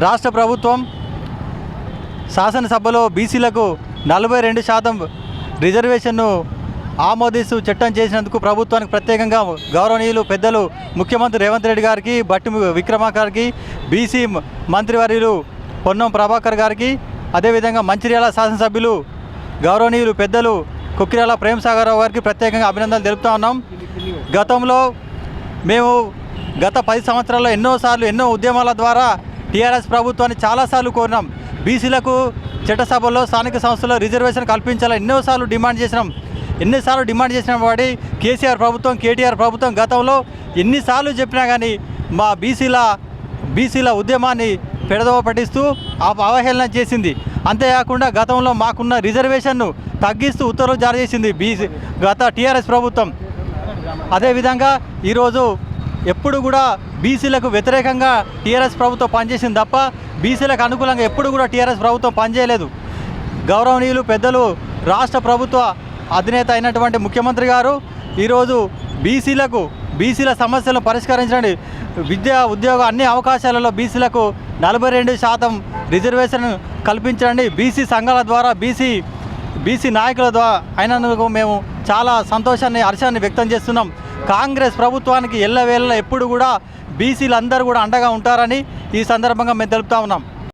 రాష్ట్ర ప్రభుత్వం శాసనసభలో బీసీలకు నలభై రెండు శాతం రిజర్వేషన్ను ఆమోదిస్తూ చట్టం చేసినందుకు ప్రభుత్వానికి ప్రత్యేకంగా గౌరవనీయులు పెద్దలు ముఖ్యమంత్రి రేవంత్ రెడ్డి గారికి బట్టి విక్రమార్క గారికి బీసీ మంత్రివర్యులు పొన్నం ప్రభాకర్ గారికి అదేవిధంగా మంచిర్యాల శాసనసభ్యులు గౌరవనీయులు పెద్దలు కుక్కిరాల ప్రేమసాగరరావు గారికి ప్రత్యేకంగా అభినందనలు తెలుపుతా ఉన్నాం. గతంలో మేము గత పది సంవత్సరాల్లో ఎన్నోసార్లు ఎన్నో ఉద్యమాల ద్వారా టీఆర్ఎస్ ప్రభుత్వాన్ని చాలాసార్లు కోరినాం. బీసీలకు చట్టసభల్లో స్థానిక సంస్థల్లో రిజర్వేషన్ కల్పించాలని ఎన్నోసార్లు డిమాండ్ చేసినాం. ఎన్నిసార్లు డిమాండ్ చేసిన వాడి కేసీఆర్ ప్రభుత్వం కేటీఆర్ ప్రభుత్వం గతంలో ఎన్నిసార్లు చెప్పినా కానీ మా బీసీల బీసీల ఉద్యమాన్ని పెడదవ పట్టిస్తూ ఆ అవహేళన చేసింది. అంతేకాకుండా గతంలో మాకున్న రిజర్వేషన్ను తగ్గిస్తూ ఉత్తర్వులు జారీ చేసింది బీసీ గత టీఆర్ఎస్ ప్రభుత్వం. అదేవిధంగా ఈరోజు ఎప్పుడు కూడా బీసీలకు వ్యతిరేకంగా టీఆర్ఎస్ ప్రభుత్వం పనిచేసింది తప్ప బీసీలకు అనుకూలంగా ఎప్పుడు కూడా టీఆర్ఎస్ ప్రభుత్వం పనిచేయలేదు. గౌరవనీయులు పెద్దలు రాష్ట్ర ప్రభుత్వ అధినేత అయినటువంటి ముఖ్యమంత్రి గారు ఈరోజు బీసీలకు బీసీల సమస్యలను పరిష్కరించండి విద్య ఉద్యోగ అన్ని అవకాశాలలో బీసీలకు నలభై రెండు శాతం రిజర్వేషన్ కల్పించండి బీసీ సంఘాల ద్వారా బీసీ బీసీ నాయకుల ద్వారా అయినందుకు మేము చాలా సంతోషాన్ని హర్షాన్ని వ్యక్తం చేస్తున్నాం. కాంగ్రెస్ ప్రభుత్వానికి ఎల్లవేళ ఎప్పుడు కూడా బీసీలు అందరూ కూడా అండగా ఉంటారని ఈ సందర్భంగా మేము తెలుపుతా ఉన్నాం.